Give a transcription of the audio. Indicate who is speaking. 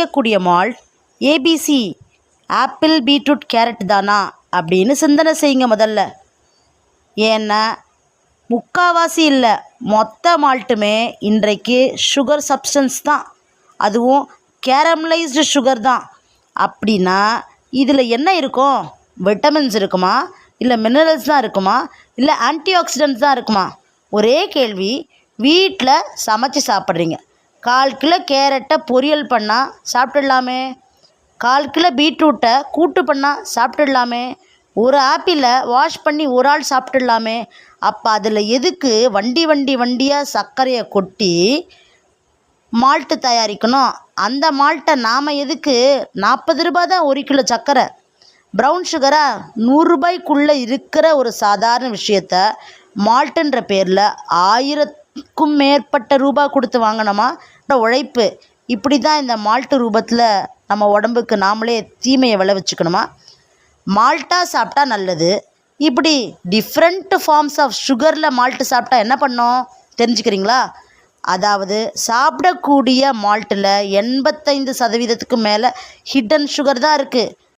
Speaker 1: கிடைக்கக்கூடிய malt A B C apple beetroot carrot தானா? அப்படின்னு சிந்தனை செய்யுங்க முதல்ல. ஏன்னா முக்காவாசி இல்லை மொத்த மால்ட்டுமே இன்றைக்கு சுகர் சப்ஸ்டன்ஸ் தான். அதுவும் கேரமலைஸ்டு சுகர் தான். அப்படின்னா இதில் என்ன இருக்கும் விட்டமின்ஸ் இருக்குமா? இல்லை மினரல்ஸ் தான் இருக்குமா? இல்லை ஆன்டிஆக்சிடென்ட்ஸ் தான் இருக்குமா? ஒரே கேள்வி வீட்டில் சமைச்சு சாப்பிட்றீங்க. கால் கிலோ கேரட்டை பொரியல் பண்ணால் சாப்பிட்டுடலாமே. கால் கிலோ பீட்ரூட்டை கூட்டு பண்ணால் சாப்பிட்டுடலாமே. ஒரு ஆப்பிளை வாஷ் பண்ணி ஒரு ஆள் சாப்பிட்டுடலாமே. அப்போ அதில் எதுக்கு வண்டி வண்டி வண்டியாக சர்க்கரையை கொட்டி மால்ட்டு தயாரிக்கணும்? அந்த மால்ட்டை நாம் எதுக்கு? நாற்பது ரூபாய் தான் ஒரு கிலோ சர்க்கரை. ப்ரௌன் சுகராக நூறுரூபாய்க்குள்ளே இருக்கிற ஒரு சாதாரண விஷயத்த மால்ட்டுன்ற பேரில் க்கும் மேற்பட்ட ரூபா கொடுத்து வாங்கினோமா இந்த உழைப்பு. இப்படி தான் இந்த மால்ட்டு ரூபத்தில் நம்ம உடம்புக்கு நாமளே தீமையை விளைவிச்சுக்கணுமா? மால்ட்டாக சாப்பிட்டா நல்லது. இப்படி டிஃப்ரெண்ட் ஃபார்ம்ஸ் ஆஃப் சுகரில் மால்ட்டு சாப்பிட்டா என்ன பண்ணோம்? தெரிஞ்சுக்கிறீங்களா? அதாவது சாப்பிடக்கூடிய மால்ட்டில் எண்பத்தைந்து சதவீதத்துக்கு மேலே ஹிடன் சுகர் தான் இருக்குது